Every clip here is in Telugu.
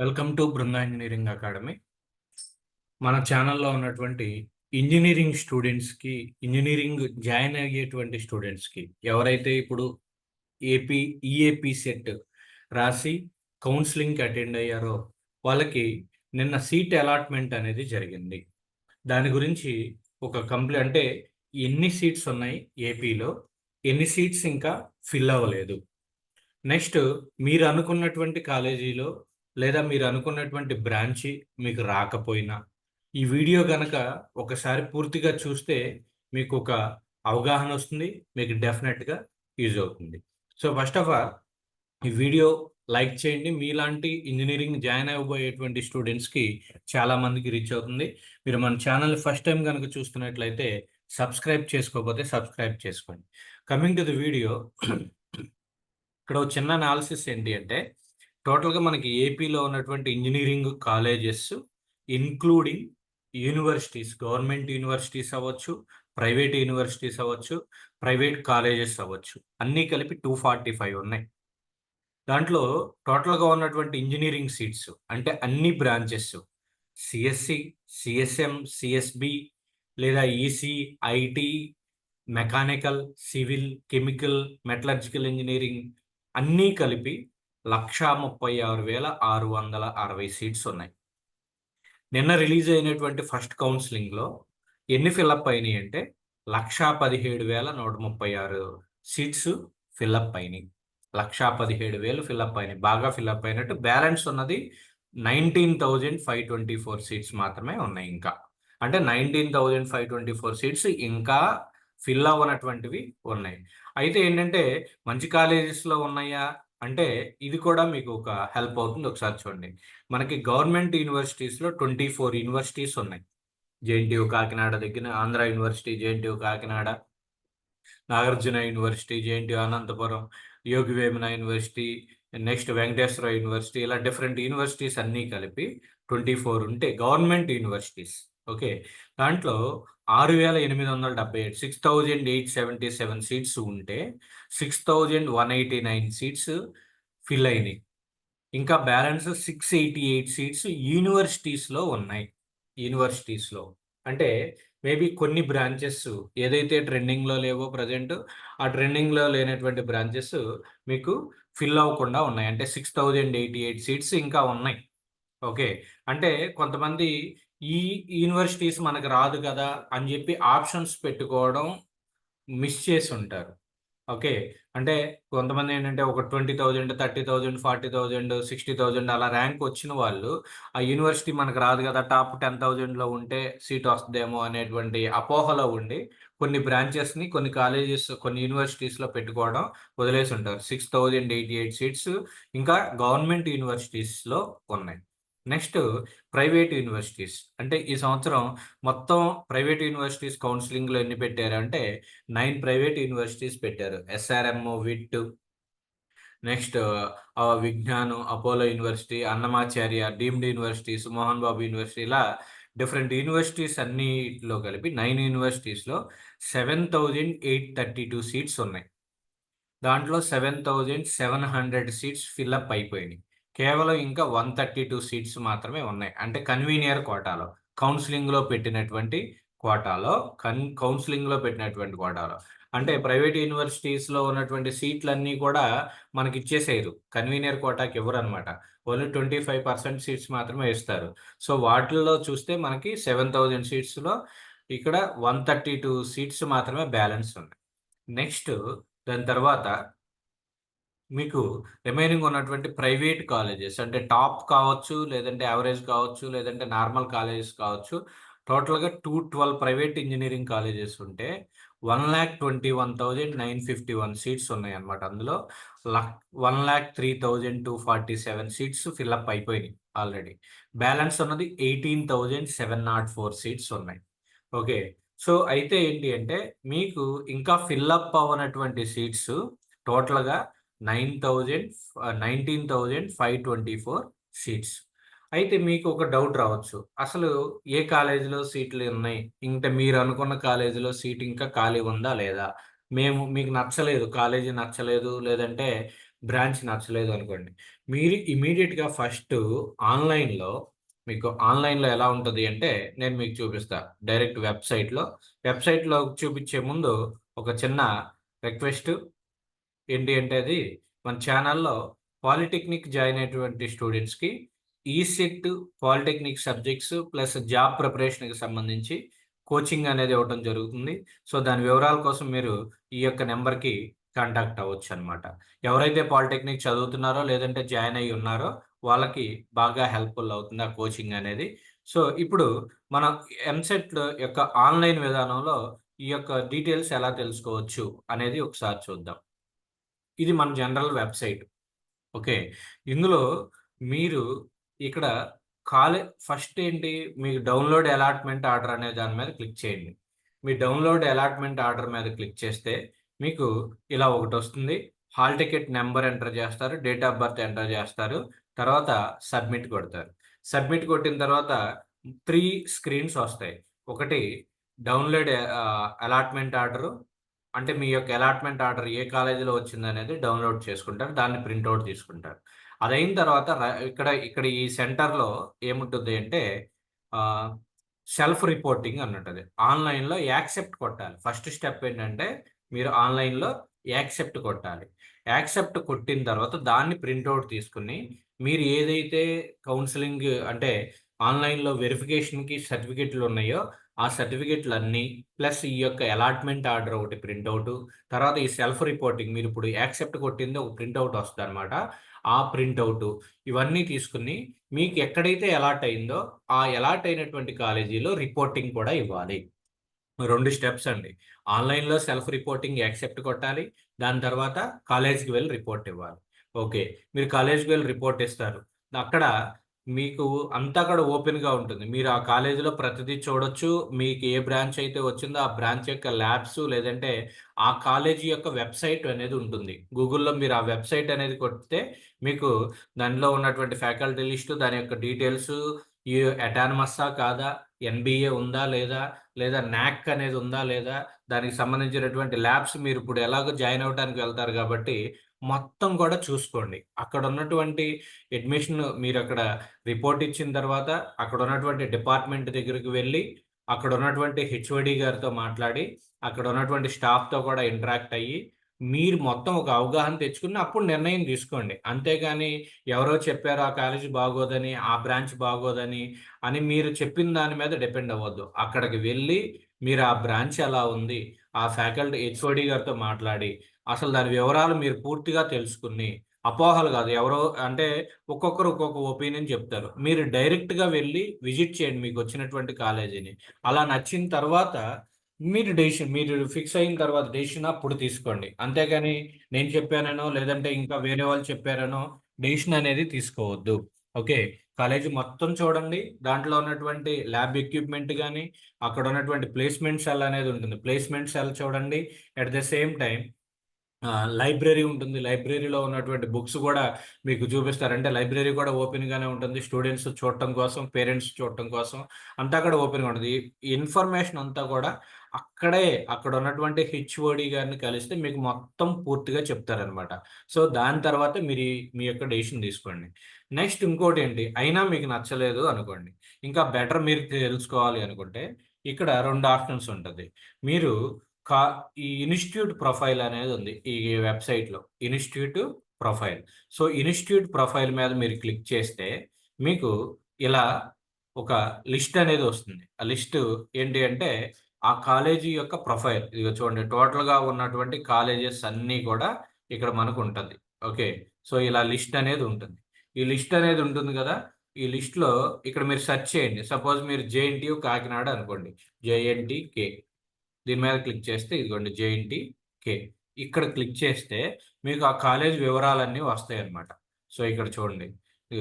Welcome to Brinda engineering academy. మన ఛానల్లో ఉన్నటువంటి ఇంజనీరింగ్ స్టూడెంట్స్కి ఇంజనీరింగ్ జాయిన్ అయ్యేటువంటి స్టూడెంట్స్కి ఎవరైతే ఇప్పుడు ఏపీ ఈఏపీ సెట్ రాసి కౌన్సిలింగ్కి అటెండ్ అయ్యారో వాళ్ళకి నిన్న సీట్ అలాట్మెంట్ అనేది జరిగింది. దాని గురించి ఒక కంప్లీ అంటే ఎన్ని సీట్స్ ఉన్నాయి ఏపీలో ఎన్ని సీట్స్ ఇంకా ఫిల్ అవ్వలేదు. నెక్స్ట్ మీరు అనుకున్నటువంటి కాలేజీలో లేదా మీరు అనుకున్నటువంటి బ్రాంచి మీకు రాకపోయినా ఈ వీడియో కనుక ఒకసారి పూర్తిగా చూస్తే మీకు ఒక అవగాహన వస్తుంది మీకు డెఫినెట్గా యూజ్ అవుతుంది. సో ఫస్ట్ ఆఫ్ ఆల్ ఈ వీడియో లైక్ చేయండి. మీలాంటి ఇంజనీరింగ్ జాయిన్ అవ్వబోయేటువంటి స్టూడెంట్స్కి చాలామందికి రీచ్ అవుతుంది. మీరు మన ఛానల్ ఫస్ట్ టైం కనుక చూస్తున్నట్లయితే సబ్స్క్రైబ్ చేసుకోకపోతే సబ్స్క్రైబ్ చేసుకోండి. కమింగ్ టు ది వీడియో ఇక్కడ ఒక చిన్న అనాలిసిస్ ఏంటి అంటే టోటల్గా మనకి ఏపీలో ఉన్నటువంటి engineering colleges including universities government universities అవ్వచ్చు ప్రైవేట్ యూనివర్సిటీస్ అవ్వచ్చు ప్రైవేట్ కాలేజెస్ అవ్వచ్చు. అన్నీ కలిపి టూ ఫార్టీ ఫైవ్ ఉన్నాయి. దాంట్లో టోటల్గా ఉన్నటువంటి ఇంజనీరింగ్ సీట్స్ అంటే అన్ని బ్రాంచెస్ సిఎస్సి సిఎస్ఎం సిఎస్బి లేదా EC IT mechanical civil chemical metallurgical engineering అన్నీ కలిపి లక్షా ముప్పై ఆరు వేల ఆరు వందల అరవై సీట్స్ ఉన్నాయి. నిన్న రిలీజ్ అయినటువంటి ఫస్ట్ కౌన్సిలింగ్లో ఎన్ని ఫిల్అప్ అయినాయి అంటే లక్షా పదిహేడు వేల నూట ముప్పై ఆరు సీట్స్ ఫిల్అప్ అయినాయి. లక్షా పదిహేడు వేలు ఫిల్అప్ అయినాయి. బాగా ఫిల్అప్ అయినట్టు బ్యాలెన్స్ ఉన్నది nineteen thousand five twenty four seats మాత్రమే ఉన్నాయి ఇంకా. అంటే nineteen thousand five twenty four seats ఇంకా ఫిల్ అవ్వనటువంటివి ఉన్నాయి. అయితే ఏంటంటే మంచి కాలేజెస్లో ఉన్నాయా? అంటే ఇది కూడా మీకు ఒక హెల్ప్ అవుతుంది. ఒకసారి చూడండి. మనకి గవర్నమెంట్ యూనివర్సిటీస్లో ట్వంటీ ఫోర్ యూనివర్సిటీస్ ఉన్నాయి. జేఎన్టీయు కాకినాడ దగ్గర Andhra university JNTU Kakinada Nagarjuna university JNTU Anantapuram Yogi Vemana university next Venkateswara university ఇలా డిఫరెంట్ యూనివర్సిటీస్ అన్నీ కలిపి ట్వంటీ ఫోర్ ఉంటే గవర్నమెంట్ యూనివర్సిటీస్. ఓకే. దాంట్లో ఆరు వేల ఎనిమిది వందల డెబ్బై ఏడు. Six thousand eight seventy seven seats ఉంటే six thousand one eighty nine seats fill అయినాయి. ఇంకా balance six eighty eight seats యూనివర్సిటీస్లో ఉన్నాయి. యూనివర్సిటీస్లో అంటే మేబీ కొన్ని బ్రాంచెస్ ఏదైతే ట్రెండింగ్లో లేవో ప్రజెంట్ ఆ ట్రెండింగ్లో లేనటువంటి బ్రాంచెస్ మీకు ఫిల్ అవ్వకుండా ఉన్నాయి. అంటే six thousand eighty eight seats ఇంకా ఉన్నాయి. ఓకే అంటే కొంతమంది ఈ యూనివర్సిటీస్ మనకు రాదు కదా అని చెప్పి ఆప్షన్స్ పెట్టుకోవడం మిస్ చేసి ఉంటారు. ఓకే అంటే కొంతమంది ఏంటంటే ఒక twenty thousand thirty thousand forty thousand sixty thousand అలా ర్యాంక్ వచ్చిన వాళ్ళు ఆ యూనివర్సిటీ మనకు రాదు కదా. టాప్ టెన్ థౌజండ్లో ఉంటే సీట్ వస్తుందేమో అనేటువంటి అపోహలో ఉండి కొన్ని బ్రాంచెస్ని కొన్ని కాలేజెస్ కొన్ని యూనివర్సిటీస్లో పెట్టుకోవడం వదిలేసి ఉంటారు. Six thousand eighty eight seats ఇంకా గవర్నమెంట్ యూనివర్సిటీస్లో ఉన్నాయి. Next private universities. అంటే ఈ సంవత్సరం మొత్తం ప్రైవేట్ యూనివర్సిటీస్ కౌన్సిలింగ్లో ఎన్ని పెట్టారు అంటే నైన్ ప్రైవేట్ యూనివర్సిటీస్ పెట్టారు. SRM VIT next Vignan Apollo university Annamacharya deemed universities Mohan Babu university ఇలా డిఫరెంట్ యూనివర్సిటీస్ అన్నిట్లో కలిపి nine యూనివర్సిటీస్లో seven thousand eight thirty two seats ఉన్నాయి. దాంట్లో seven thousand seven hundred seats fill up అయిపోయినాయి. కేవలం ఇంకా వన్ థర్టీ టూ సీట్స్ మాత్రమే ఉన్నాయి. అంటే కన్వీనియర్ కోటాలో కౌన్సిలింగ్లో పెట్టినటువంటి కోటాలో కన్ కౌన్సిలింగ్లో పెట్టినటువంటి కోటాలో అంటే ప్రైవేట్ యూనివర్సిటీస్లో ఉన్నటువంటి సీట్లన్నీ కూడా మనకి ఇచ్చేసేయరు కన్వీనియర్ కోటాకి ఇవ్వరు అనమాట only twenty five percent seats మాత్రమే ఇస్తారు. సో వాటిల్లో చూస్తే మనకి సెవెన్ థౌజండ్ సీట్స్లో ఇక్కడ వన్ థర్టీ టూ సీట్స్ మాత్రమే బ్యాలెన్స్ ఉన్నాయి నెక్స్ట్ దాని తర్వాత మీకు రిమైనింగ్ ఉన్నటువంటి ప్రైవేట్ కాలేజెస్ అంటే టాప్ కావచ్చు లేదంటే యావరేజ్ కావచ్చు లేదంటే నార్మల్ కాలేజెస్ కావచ్చు టోటల్గా two twelve private engineering colleges ఉంటే one lakh twenty one thousand nine fifty one seats ఉన్నాయన్నమాట. అందులో lakh one lakh three thousand two forty seven seats fill up అయిపోయినాయి ఆల్రెడీ బ్యాలెన్స్ ఉన్నది eighteen thousand seven nought four seats ఉన్నాయి. ఓకే సో అయితే ఏంటి అంటే మీకు ఇంకా ఫిల్అప్ అవ్వనటువంటి సీట్స్ టోటల్గా nine thousand nineteen thousand five twenty four seats అయితే మీకు ఒక డౌట్ రావచ్చు. అసలు ఏ కాలేజీలో సీట్లు ఉన్నాయి? ఇంకా మీరు అనుకున్న కాలేజీలో సీట్ ఇంకా ఖాళీ ఉందా లేదా? మేము మీకు నచ్చలేదు కాలేజీ నచ్చలేదు లేదంటే బ్రాంచ్ నచ్చలేదు అనుకోండి. మీరు ఇమీడియట్గా ఫస్ట్ ఆన్లైన్లో మీకు ఆన్లైన్లో ఎలా ఉంటుంది అంటే నేను మీకు చూపిస్తా. డైరెక్ట్ వెబ్సైట్లో. వెబ్సైట్లో చూపించే ముందు ఒక చిన్న రిక్వెస్ట్ ఏంటి అంటే అది మన ఛానల్లో పాలిటెక్నిక్ జాయిన్ అయినటువంటి స్టూడెంట్స్కి ECET polytechnic subjects plus job ప్రిపరేషన్కి సంబంధించి కోచింగ్ అనేది ఇవ్వడం జరుగుతుంది. సో దాని వివరాల కోసం మీరు ఈ యొక్క నెంబర్కి కాంటాక్ట్ అవ్వచ్చు అనమాట ఎవరైతే పాలిటెక్నిక్ చదువుతున్నారో లేదంటే జాయిన్ అయ్యి ఉన్నారో వాళ్ళకి బాగా హెల్ప్ఫుల్ అవుతుంది ఆ కోచింగ్ అనేది. సో ఇప్పుడు మనం ఎంసెట్ యొక్క ఆన్లైన్ విధానంలో ఈ యొక్క డీటెయిల్స్ ఎలా తెలుసుకోవచ్చు అనేది ఒకసారి చూద్దాం. ఇది మన జనరల్ వెబ్సైట్. ఓకే. ఇందులో మీరు ఇక్కడ కాలే ఫస్ట్ ఏంటి? మీకు డౌన్లోడ్ అలాట్మెంట్ ఆర్డర్ అనే దాని మీద క్లిక్ చేయండి. మీ డౌన్లోడ్ అలాట్మెంట్ ఆర్డర్ మీద క్లిక్ చేస్తే మీకు ఇలా ఒకటి వస్తుంది. హాల్ టికెట్ నెంబర్ ఎంటర్ చేస్తారు డేట్ ఆఫ్ బర్త్ ఎంటర్ చేస్తారు తర్వాత సబ్మిట్ కొడతారు. సబ్మిట్ కొట్టిన తర్వాత త్రీ స్క్రీన్స్ వస్తాయి. ఒకటి డౌన్లోడ్ అలాట్మెంట్ ఆర్డరు అంటే మీ యొక్క అలాట్మెంట్ ఆర్డర్ ఏ కాలేజీలో వచ్చింది అనేది డౌన్లోడ్ చేసుకుంటారు దాన్ని ప్రింట్అవుట్ తీసుకుంటారు. అదైన తర్వాత ఇక్కడ ఇక్కడ ఈ సెంటర్లో ఏముంటుంది అంటే సెల్ఫ్ రిపోర్టింగ్ అని ఉంటుంది. ఆన్లైన్లో యాక్సెప్ట్ కొట్టాలి. ఫస్ట్ స్టెప్ ఏంటంటే మీరు ఆన్లైన్లో యాక్సెప్ట్ కొట్టాలి. యాక్సెప్ట్ కొట్టిన తర్వాత దాన్ని ప్రింట్అవుట్ తీసుకుని మీరు ఏదైతే కౌన్సిలింగ్ అంటే ఆన్లైన్లో వెరిఫికేషన్కి సర్టిఫికెట్లు ఉన్నాయో ఆ సర్టిఫికెట్లు అన్నీ ప్లస్ ఈ యొక్క అలాట్మెంట్ ఆర్డర్ ఒకటి ప్రింట్అవుట్ తర్వాత ఈ సెల్ఫ్ రిపోర్టింగ్ మీరు ఇప్పుడు యాక్సెప్ట్ కొట్టింది ఒక ప్రింట్అవుట్ వస్తుంది అనమాట ఆ ప్రింట్అవుట్ ఇవన్నీ తీసుకుని మీకు ఎక్కడైతే అలాట్ అయిందో ఆ అలాట్ అయినటువంటి కాలేజీలో రిపోర్టింగ్ కూడా ఇవ్వాలి. రెండు స్టెప్స్ అండి. ఆన్లైన్లో సెల్ఫ్ రిపోర్టింగ్ యాక్సెప్ట్ కొట్టాలి. దాని తర్వాత కాలేజ్కి వెళ్ళి రిపోర్ట్ ఇవ్వాలి. ఓకే. మీరు కాలేజ్కి వెళ్ళి రిపోర్ట్ ఇస్తారు. అక్కడ మీకు అంతా కూడా ఓపెన్గా ఉంటుంది. మీరు ఆ కాలేజీలో ప్రతిదీ చూడొచ్చు. మీకు ఏ బ్రాంచ్ అయితే వచ్చిందో ఆ బ్రాంచ్ యొక్క ల్యాబ్స్ లేదంటే ఆ కాలేజీ యొక్క వెబ్సైట్ అనేది ఉంటుంది. గూగుల్లో మీరు ఆ వెబ్సైట్ అనేది కొడితే మీకు దానిలో ఉన్నటువంటి ఫ్యాకల్టీ లిస్టు దాని యొక్క డీటెయిల్స్ ఈ అటానమస్సా కాదా ఎన్బిఏ ఉందా లేదా లేదా నాక్ అనేది ఉందా లేదా దానికి సంబంధించినటువంటి ల్యాబ్స్ మీరు ఇప్పుడు ఎలాగో జాయిన్ అవడానికి వెళ్తారు కాబట్టి మొత్తం కూడా చూసుకోండి. అక్కడ ఉన్నటువంటి అడ్మిషన్ మీరు అక్కడ రిపోర్ట్ ఇచ్చిన తర్వాత అక్కడ ఉన్నటువంటి డిపార్ట్మెంట్ దగ్గరికి వెళ్ళి అక్కడ ఉన్నటువంటి హెచ్ఓడి గారితో మాట్లాడి అక్కడ ఉన్నటువంటి స్టాఫ్తో కూడా ఇంటరాక్ట్ అయ్యి మీరు మొత్తం ఒక అవగాహన తెచ్చుకుని అప్పుడు నిర్ణయం తీసుకోండి. అంతేగాని ఎవరో చెప్పారు ఆ కాలేజీ బాగోదని ఆ బ్రాంచ్ బాగోదని అని మీరు చెప్పిన దాని మీద డిపెండ్ అవ్వద్దు. అక్కడికి వెళ్ళి మీరు ఆ బ్రాంచ్ ఎలా ఉంది? ఆ ఫ్యాకల్టీ హెచ్ఓడి గారితో మాట్లాడి అసలు దాని వివరాలు మీరు పూర్తిగా తెలుసుకుని అపోహలు కాదు ఎవరో అంటే ఒక్కొక్కరు ఒక్కొక్క ఒపీనియన్ చెప్తారు. మీరు డైరెక్ట్గా వెళ్ళి విజిట్ చేయండి మీకు వచ్చినటువంటి కాలేజీని. అలా నచ్చిన తర్వాత మీరు డెసిషన్ మీరు ఫిక్స్ అయిన తర్వాత డెసిషన్ అప్పుడు తీసుకోండి. అంతేగాని నేను చెప్పానో లేదంటే ఇంకా వేరే వాళ్ళు చెప్పారనో డెసిషన్ అనేది తీసుకోవద్దు. ఓకే? కాలేజీ మొత్తం చూడండి. దాంట్లో ఉన్నటువంటి ల్యాబ్ ఎక్విప్మెంట్ కానీ అక్కడ ఉన్నటువంటి ప్లేస్మెంట్ సెల్ అనేది ఉంటుంది. ప్లేస్మెంట్ సెల్ చూడండి. At the same time library ఉంటుంది. లైబ్రరీలో ఉన్నటువంటి బుక్స్ కూడా మీకు చూపిస్తారు అంటే లైబ్రరీ కూడా ఓపెన్గానే ఉంటుంది. స్టూడెంట్స్ చూడటం కోసం పేరెంట్స్ చూడటం కోసం అంతా అక్కడ ఓపెన్గా ఉంటుంది. ఇన్ఫర్మేషన్ అంతా కూడా అక్కడే అక్కడ ఉన్నటువంటి హెచ్ఓడి గారిని కలిస్తే మీకు మొత్తం పూర్తిగా చెప్తారనమాట సో దాని తర్వాత మీరు మీ యొక్క డెసిషన్ తీసుకోండి. నెక్స్ట్ ఇంకోటి ఏంటి? అయినా మీకు నచ్చలేదు అనుకోండి. ఇంకా బెటర్ మీరు తెలుసుకోవాలి అనుకుంటే ఇక్కడ రెండు ఆప్షన్స్ ఉంటుంది. మీరు కా ఈ ఇన్స్టిట్యూట్ ప్రొఫైల్ అనేది ఉంది ఈ వెబ్సైట్లో institute profile. So institute profile మీద మీరు క్లిక్ చేస్తే మీకు ఇలా ఒక లిస్ట్ అనేది వస్తుంది. ఆ లిస్ట్ ఏంటి అంటే ఆ కాలేజీ యొక్క ప్రొఫైల్. ఇదిగో చూడండి టోటల్గా ఉన్నటువంటి కాలేజెస్ అన్నీ కూడా ఇక్కడ మనకు ఉంటుంది. ఓకే? సో ఇలా లిస్ట్ అనేది ఉంటుంది. ఈ లిస్ట్ అనేది ఉంటుంది కదా ఈ లిస్ట్లో ఇక్కడ మీరు సెర్చ్ చేయండి. సపోజ్ మీరు జేఎన్టీయు కాకినాడ అనుకోండి. JNT K. దీని మీద క్లిక్ చేస్తే ఇదిగోండి జేఎన్టీ కే ఇక్కడ క్లిక్ చేస్తే మీకు ఆ కాలేజ్ వివరాలన్నీ వస్తాయి అన్నమాట. సో ఇక్కడ చూడండి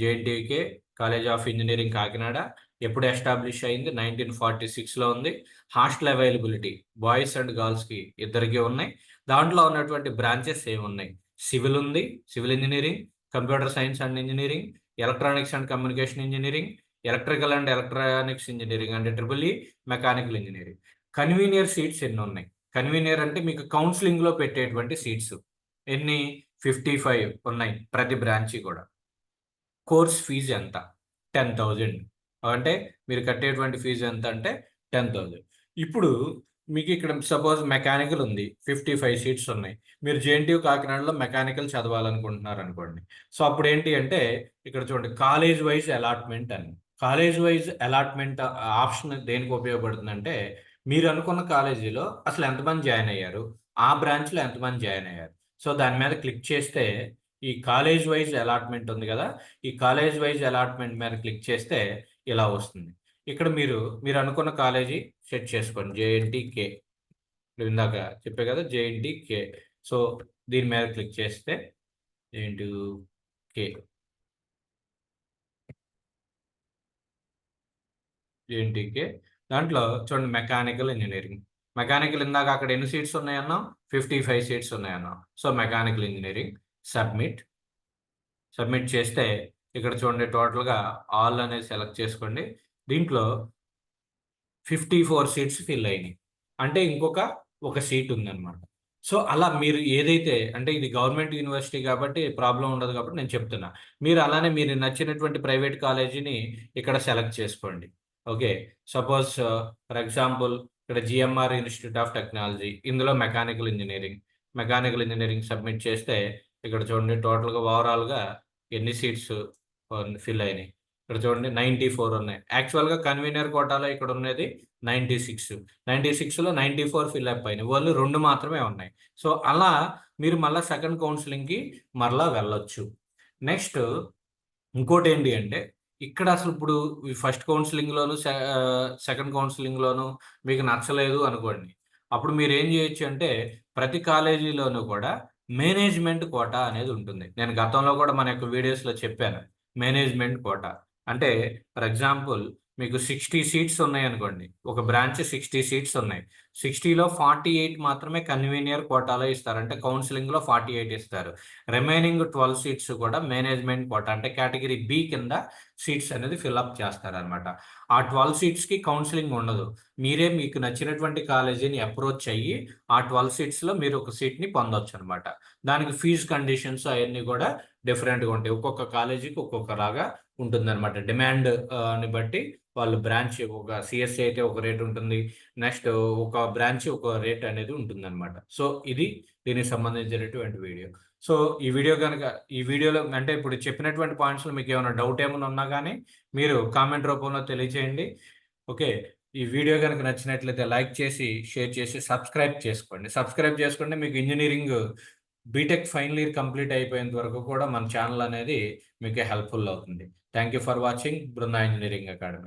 JNTK college of engineering Kakinada ఎప్పుడు ఎస్టాబ్లిష్ అయింది? నైన్టీన్ ఫార్టీ సిక్స్లో ఉంది. హాస్టల్ అవైలబిలిటీ బాయ్స్ అండ్ గర్ల్స్కి ఇద్దరికి ఉన్నాయి. దాంట్లో ఉన్నటువంటి బ్రాంచెస్ ఏమున్నాయి? సివిల్ ఉంది civil engineering computer science and engineering electronics and communication engineering electrical and electronics engineering అంటే triple E mechanical engineering convener seats ఎన్ని ఉన్నాయి? కన్వీనియర్ అంటే మీకు కౌన్సిలింగ్లో పెట్టేటువంటి సీట్స్. ఎన్ని? ఫిఫ్టీ ఫైవ్ ఉన్నాయి ప్రతి బ్రాంచి కూడా. కోర్స్ ఫీజు ఎంత? టెన్ థౌజండ్ అంటే మీరు కట్టేటువంటి ఫీజు ఎంత అంటే టెన్ థౌజండ్ ఇప్పుడు మీకు ఇక్కడ సపోజ్ మెకానికల్ ఉంది ఫిఫ్టీ ఫైవ్ సీట్స్ ఉన్నాయి. మీరు జేఎన్టీయూ కాకినాడలో మెకానికల్ చదవాలనుకుంటున్నారు అనుకోండి. సో అప్పుడు ఏంటి అంటే ఇక్కడ చూడండి కాలేజ్ వైజ్ అలాట్మెంట్ అని. కాలేజ్ వైజ్ అలాట్మెంట్ ఆప్షన్ దేనికి ఉపయోగపడుతుందంటే మీరు అనుకున్న కాలేజీలో అసలు ఎంతమంది జాయిన్ అయ్యారు? ఆ బ్రాంచ్లో ఎంతమంది జాయిన్ అయ్యారు? సో దాని మీద క్లిక్ చేస్తే ఈ కాలేజ్ వైజ్ అలాట్మెంట్ ఉంది కదా? ఈ కాలేజ్ వైజ్ అలాట్మెంట్ మీద క్లిక్ చేస్తే ఇలా వస్తుంది. ఇక్కడ మీరు మీరు అనుకున్న కాలేజీ సెట్ చేసుకోండి. JNT K. ఇందాక చెప్పే కదా? జేఎన్టీ కే. సో దీని మీద క్లిక్ చేస్తే జేఎన్టీ కే. జేఎన్టీ కే. దాంట్లో చూడండి మెకానికల్ ఇంజనీరింగ్. మెకానికల్ ఇందాక అక్కడ ఎన్ని సీట్స్ ఉన్నాయన్నా? Fifty five seats ఉన్నాయన్నా. So mechanical engineering submit. Submit చేస్తే ఇక్కడ చూడండి టోటల్గా ఆల్ అనేది సెలెక్ట్ చేసుకోండి. దీంట్లో ఫిఫ్టీ ఫోర్ సీట్స్ ఫిల్ అయినాయి. అంటే ఇంకొక ఒక సీట్ ఉందన్నమాట. సో అలా మీరు ఏదైతే అంటే ఇది గవర్నమెంట్ యూనివర్సిటీ కాబట్టి ప్రాబ్లం ఉండదు కాబట్టి నేను చెప్తున్నా. మీరు అలానే మీరు నచ్చినటువంటి ప్రైవేట్ కాలేజీని ఇక్కడ సెలెక్ట్ చేసుకోండి. ఓకే. సపోజ్ ఫర్ ఎగ్జాంపుల్ ఇక్కడ జిఎంఆర్ ఇన్స్టిట్యూట్ ఆఫ్ టెక్నాలజీ ఇందులో mechanical engineering. Mechanical engineering submit చేస్తే ఇక్కడ చూడండి టోటల్గా ఓవరాల్గా ఎన్ని సీట్స్ ఫిల్ అయినాయి. ఇక్కడ చూడండి నైంటీ ఫోర్ ఉన్నాయి. యాక్చువల్గా కన్వీనర్ కోటాలో ఇక్కడ ఉన్నది నైంటీ సిక్స్. నైంటీ సిక్స్లో నైంటీ ఫోర్ ఫిల్ అప్ అయినాయి. వాళ్ళు రెండు మాత్రమే ఉన్నాయి. సో అలా మీరు మళ్ళీ సెకండ్ కౌన్సిలింగ్కి మరలా వెళ్ళొచ్చు. నెక్స్ట్ ఇంకోటి ఏంటి అంటే ఇక్కడ అసలు ఇప్పుడు ఫస్ట్ కౌన్సిలింగ్లోను సెకండ్ కౌన్సిలింగ్లోను మీకు నచ్చలేదు అనుకోండి. అప్పుడు మీరు ఏం చేయొచ్చు అంటే ప్రతి కాలేజీలోనూ కూడా మేనేజ్మెంట్ కోటా అనేది ఉంటుంది. నేను గతంలో కూడా మన యొక్క వీడియోస్లో చెప్పాను. Management quota. అంటే ఫర్ ఎగ్జాంపుల్ మీకు సిక్స్టీ సీట్స్ ఉన్నాయి అనుకోండి ఒక బ్రాంచ్ సిక్స్టీ సీట్స్ ఉన్నాయి. సిక్స్టీలో ఫార్టీ ఎయిట్ మాత్రమే కన్వీనియర్ కోటాలో ఇస్తారు. అంటే కౌన్సిలింగ్లో ఫార్టీ ఎయిట్ ఇస్తారు. రిమైనింగ్ ట్వెల్వ్ సీట్స్ కూడా మేనేజ్మెంట్ కోటా అంటే కేటగిరీ బి కింద సీట్స్ అనేది ఫిల్అప్ చేస్తారనమాట ఆ ట్వెల్వ్ సీట్స్కి కౌన్సిలింగ్ ఉండదు. మీరే మీకు నచ్చినటువంటి కాలేజీని అప్రోచ్ అయ్యి ఆ ట్వెల్వ్ సీట్స్లో మీరు ఒక సీట్ని పొందొచ్చు అనమాట దానికి ఫీజు కండిషన్స్ అవన్నీ కూడా డిఫరెంట్గా ఉంటాయి. ఒక్కొక్క కాలేజీకి ఒక్కొక్కలాగా ఉంటుందన్నమాట. డిమాండ్ని బట్టి వాళ్ళు బ్రాంచ్ ఒక సిఎస్సి అయితే ఒక రేట్ ఉంటుంది. నెక్స్ట్ ఒక బ్రాంచ్ ఒక రేట్ అనేది ఉంటుందన్నమాట. సో ఇది దీనికి సంబంధించినటువంటి వీడియో. సో ఈ వీడియో కనుక ఈ వీడియోలో అంటే ఇప్పుడు చెప్పినటువంటి పాయింట్స్లో మీకు ఏమైనా డౌట్ ఏమైనా ఉన్నా కానీ మీరు కామెంట్ రూపంలో తెలియచేయండి. ఓకే? ఈ వీడియో కనుక నచ్చినట్లయితే లైక్ చేసి షేర్ చేసి సబ్స్క్రైబ్ చేసుకోండి. సబ్స్క్రైబ్ చేసుకుంటే మీకు engineering BTech final year complete అయిపోయేంత వరకు కూడా మన ఛానల్ అనేది మీకు హెల్ప్ఫుల్ అవుతుంది. Thank you for watching Brinda engineering academy.